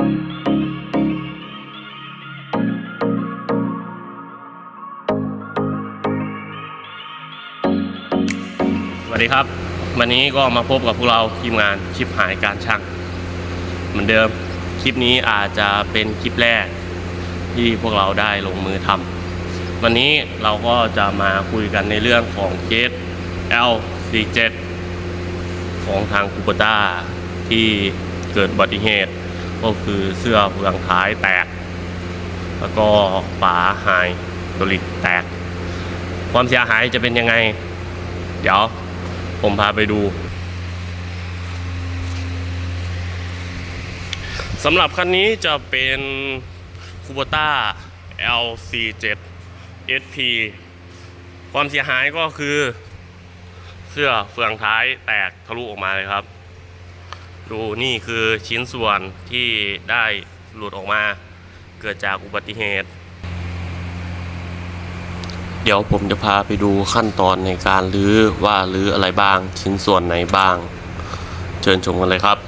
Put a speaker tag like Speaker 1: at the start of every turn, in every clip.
Speaker 1: สวัสดีครับ วันนี้ก็มาพบกับพวกเราทีมงานชิปหายการช่างเหมือนเดิมคลิปนี้อาจจะเป็นคลิปแรกที่พวกเราได้ลงมือทำวันนี้เราก็จะมาคุยกันในเรื่องของเคส L47 ของทางคูปต้าที่เกิดอุบัติเหตุ ก็คือเสื้อเฟืองท้ายแตก แล้วก็ฝาหายโดลิกแตก ความเสียหายจะเป็นยังไง เดี๋ยวผมพาไปดูสำหรับคันนี้จะเป็นคูโบต้า L47 SP ความเสียหายก็คือเสื้อเฟืองท้ายแตกทะลุออกมาเลยครับ ดูนี่คือชิ้นส่วนที่ได้หลุดออกมา เกิดจากอุบัติเหตุ เดี๋ยวผมจะพาไปดูขั้นตอนในการรื้อว่ารื้ออะไรบ้าง ชิ้นส่วนไหนบ้าง เชิญชมกันเลยครับ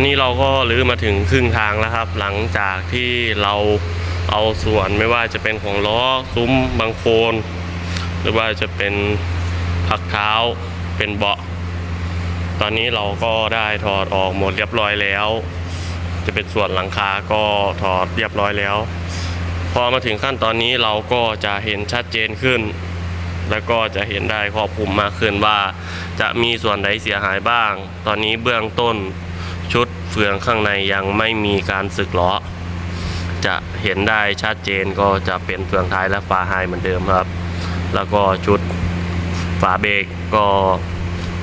Speaker 1: อนนี้เราก็รื้อมาถึงครึ่งทางแล้วครับ หลังจากที่เราเอาส่วนไม่ว่าจะเป็นของล้อซุ้มบางโคน หรือว่าจะเป็นพักเท้าเป็นเบาะ ตอนนี้เราก็ได้ถอดออกหมดเรียบร้อยแล้ว จะเป็นส่วนหลังคาก็ถอดเรียบร้อยแล้ว พอมาถึงขั้นตอนนี้เราก็จะเห็นชัดเจนขึ้น แล้วก็จะเห็นได้ครอบคลุมมากขึ้นว่า จะมีส่วนใดเสียหายบ้าง ตอนนี้เบื้องต้น เฟืองข้างในยังไม่มีการสึกล้อ จะเห็นได้ชัดเจนก็จะเป็นเฟืองท้ายและฝาไฮเหมือนเดิมครับ แล้วก็ชุดฝาเบรกก็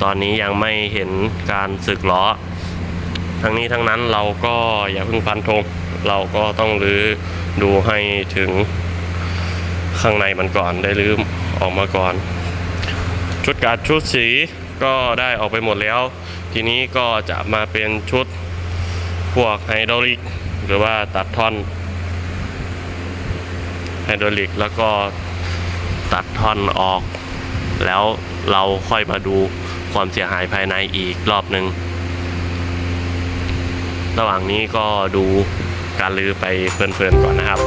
Speaker 1: ตอนนี้ยังไม่เห็นการสึกล้อ ทั้งนี้ทั้งนั้นเราก็อย่าเพิ่งฟันธงเราก็ต้องรื้อดูให้ถึงข้างในมันก่อนได้รื้อออกมาก่อน ชุดการดชุดสีก็ได้ออกไปหมดแล้ว ทีนี้ก็จะมาเป็นชุด พวกไฮดรอลิก หรือว่าตัดท่อนไฮดรอลิกแล้วก็ตัดท่อนออก แล้วเราค่อยมาดูความเสียหายภายในอีกรอบหนึ่งระหว่างนี้ก็ดูการลือไปเพลินๆก่อนนะครับ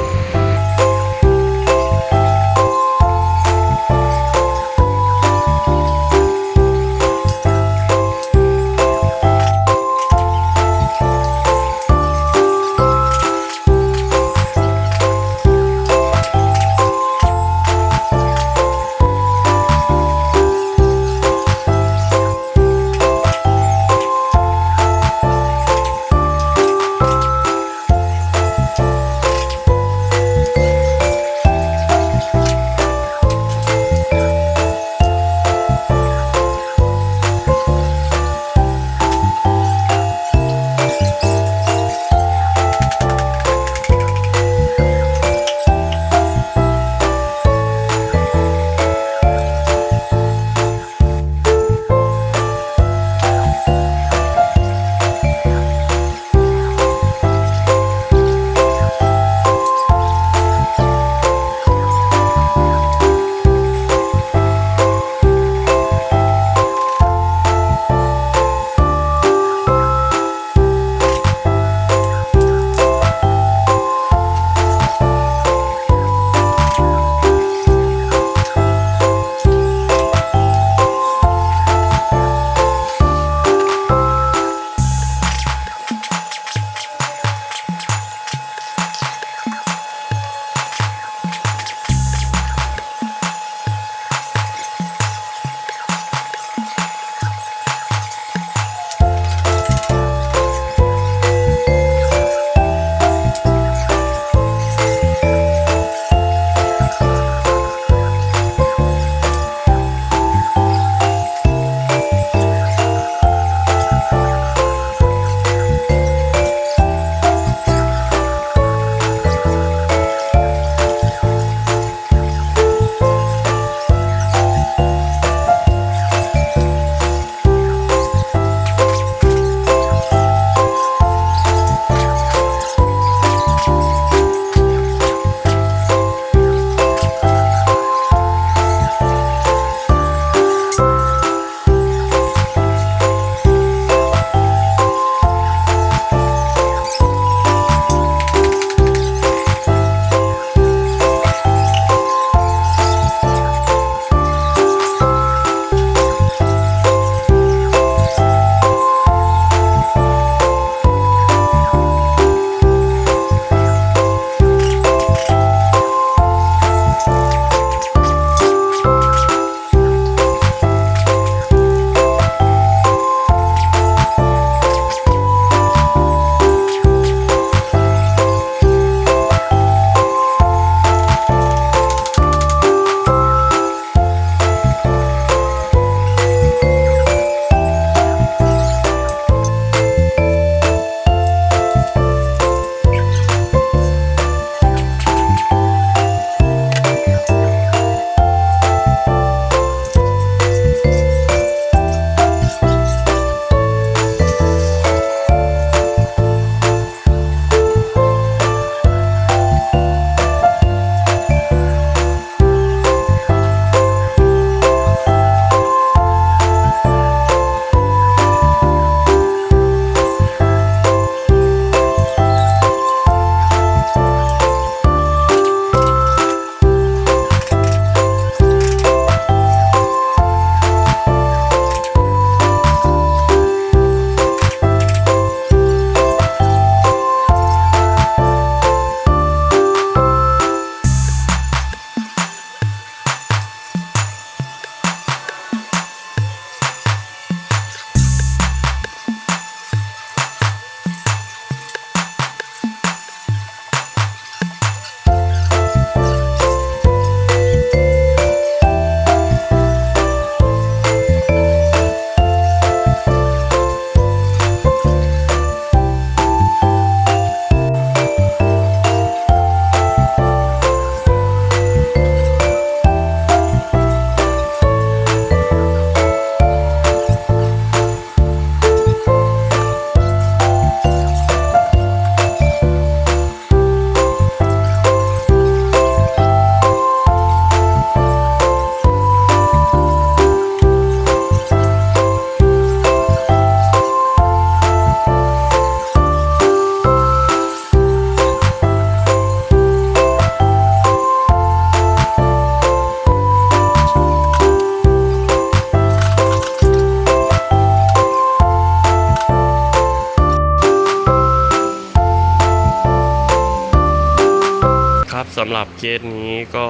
Speaker 1: ั
Speaker 2: บ
Speaker 1: สำหรับเคสนี้ก็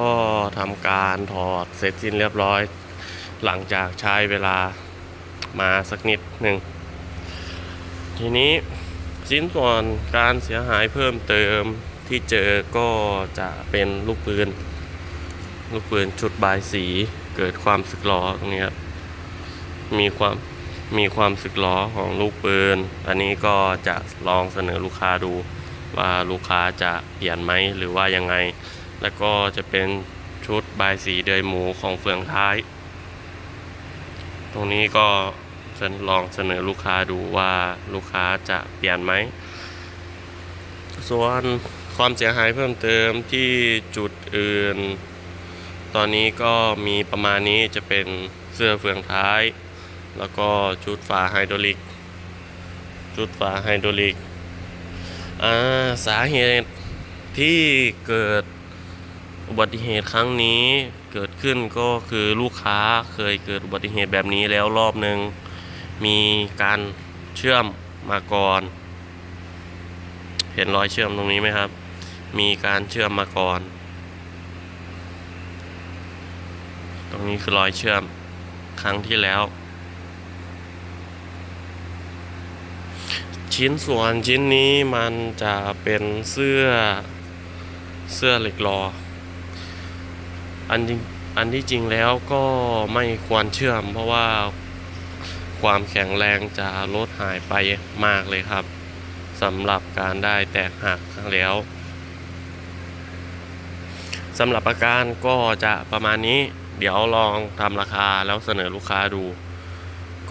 Speaker 1: ทำการถอดเสร็จสิ้นเรียบร้อย หลังจากใช้เวลามาสักนิดหนึ่ง ทีนี้ชิ้นส่วนการเสียหายเพิ่มเติมที่เจอก็จะเป็นลูกปืน ลูกปืนชุดบายสีเกิดความสึกหรอตรงนี้ครับมีความมีความสึกหรอของลูกปืน อันนี้ก็จะลองเสนอลูกค้าดู ว่าลูกค้าจะเปลี่ยนไหมหรือว่ายังไง แล้วก็จะเป็นชุดบายสีเดยหมูของเฟืองท้าย ตรงนี้ก็จะลองเสนอลูกค้าดูว่าลูกค้าจะเปลี่ยนไหม ส่วนความเสียหายเพิ่มเติมที่จุดอื่น ตอนนี้ก็มีประมาณนี้จะเป็นเสื้อเฟืองท้าย แล้วก็ชุดฝาไฮดรอลิก ชุดฝาไฮดรอลิก สาเหตุที่เกิดอุบัติเหตุครั้งนี้เกิดขึ้นก็คือลูกค้าเคยเกิดอุบัติเหตุแบบนี้แล้วรอบหนึ่งมีการเชื่อมมาก่อน เห็นรอยเชื่อมตรงนี้ไหมครับ มีการเชื่อมมาก่อน ตรงนี้คือรอยเชื่อมครั้งที่แล้ว ชิ้นส่วนชิ้นนี้มันจะเป็นเสื้อเสื้อเหล็กรอ อันจริงอันที่จริงแล้วก็ไม่ควรเชื่อม เพราะว่าความแข็งแรงจะลดหายไปมากเลยครับสำหรับการได้แตกหักแล้วสำหรับอาการก็จะประมาณนี้ เดี๋ยวลองทำราคาแล้วเสนอลูกค้าดู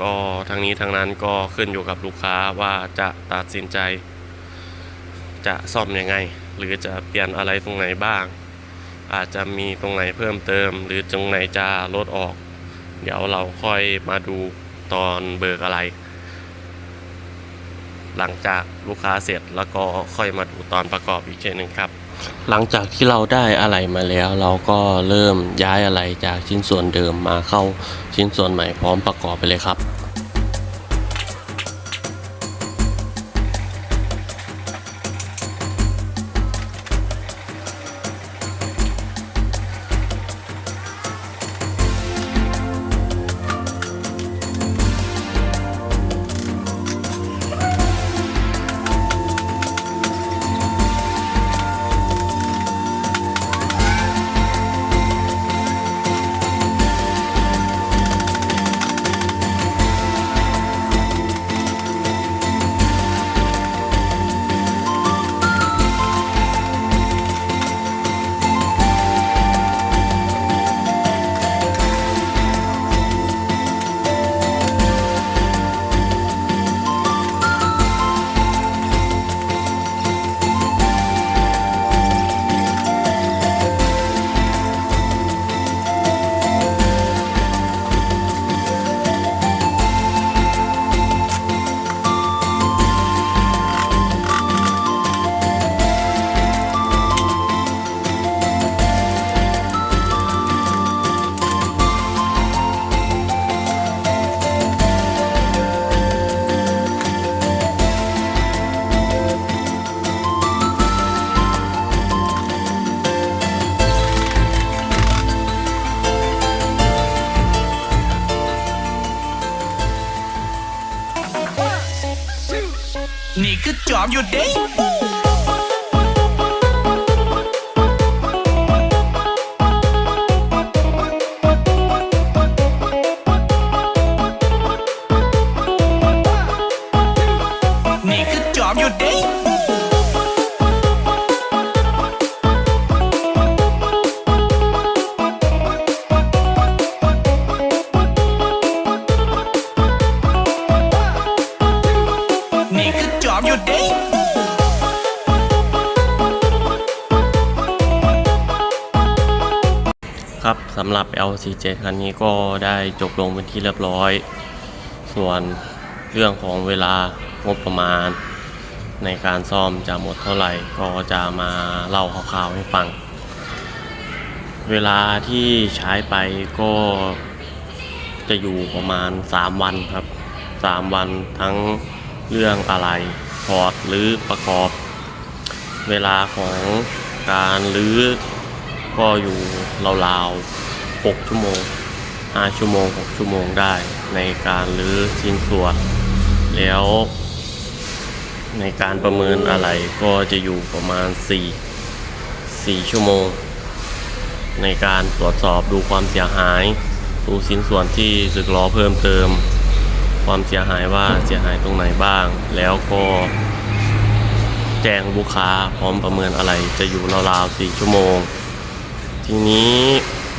Speaker 1: ก็ทั้งนี้ทั้งนั้นก็ขึ้นอยู่กับลูกค้าว่าจะตัดสินใจ จะซ่อมยังไง หรือจะเปลี่ยนอะไรตรงไหนบ้าง อาจจะมีตรงไหนเพิ่มเติม หรือตรงไหนจะลดออก เดี๋ยวเราค่อยมาดูตอนเบิกอะไร หลังจากลูกค้าเสร็จแล้วก็ค่อยมาดูตอนประกอบอีกเช่นหนึ่งครับ หลังจากที่เราได้อะไรมาแล้ว เราก็เริ่มย้ายอะไรจากชิ้นส่วนเดิมมาเข้าชิ้นส่วนใหม่พร้อมประกอบไปเลยครับ
Speaker 2: คือจำ
Speaker 1: หรับ LC7 คันนี้ก็ได้จบลงเป็นที่เรียบร้อย ส่วนเรื่องของเวลางบประมาณ ในการซ่อมจะหมดเท่าไหร่ก็จะมาเล่าคร่าวๆให้ฟัง เวลาที่ใช้ไปก็จะอยู่ประมาณ 3 วันครับ 3 วันทั้งเรื่องอะไรถอดหรือประกอบ เวลาของการรื้อก็อยู่ราวๆ 6 ชั่วโมง 5 ชั่วโมง 6 ชั่วโมงได้ในการรื้อชิ้นส่วน แล้ว ในการประเมินอะไรก็จะอยู่ประมาณ 4 4 ชั่วโมง ในการตรวจสอบดูความเสียหาย ดูชิ้นส่วนที่สึกล้อเพิ่มเติม ความเสียหายว่าเสียหายตรงไหนบ้าง แล้วก็แจ้งลูกค้าพร้อมประเมินอะไรจะอยู่ราวๆ4ชั่วโมง ทีนี้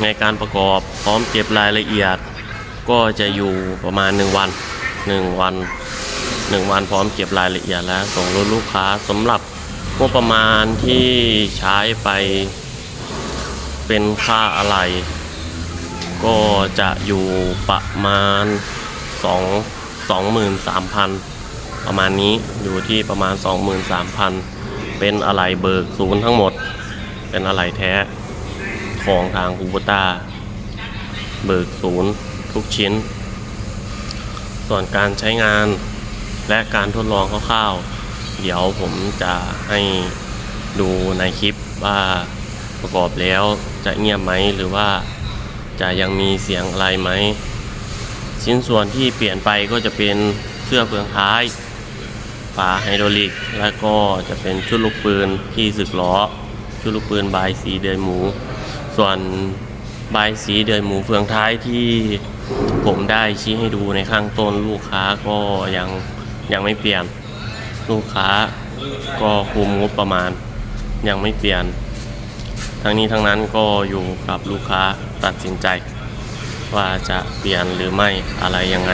Speaker 1: ในการประกอบพร้อมเก็บรายละเอียด ก็จะอยู่ประมาณ 1 วัน 1 วัน 1 วันพร้อมเก็บรายละเอียดแล้วส่งรถลูกค้าสำหรับงบประมาณที่ใช้ไปเป็นค่าอะไร ก็จะอยู่ประมาณ 2 23,000 ประมาณนี้อยู่ที่ประมาณ 23,000 เป็นอะไรเบิกศูนย์ทั้งหมด เป็นอะไรแท้ ของทางคูโบต้าเบิกศูนย์ทุกชิ้น ส่วนการใช้งานและการทดลองคร่าวๆ เดี๋ยวผมจะให้ดูในคลิปว่าประกอบแล้วจะเงียบไหมหรือว่าจะยังมีเสียงอะไรไหม ชิ้นส่วนที่เปลี่ยนไปก็จะเป็นเสื้อเฟืองท้าย ฝาไฮดรอลิก และก็จะเป็นชุดลูกปืนที่สึกล้อ ชุดลูกปืนบายสีเดือยหมู ส่วนบายสีเดือยหมูเฟืองท้ายที่ผมได้ชี้ให้ดูในข้างต้นลูกค้าก็ยังยังไม่เปลี่ยน ลูกค้าก็คุมงบประมาณ ยังไม่เปลี่ยน ทั้งนี้ทั้งนั้นก็อยู่กับลูกค้าตัดสินใจ ว่าจะเปลี่ยนหรือไม่อะไรยังไง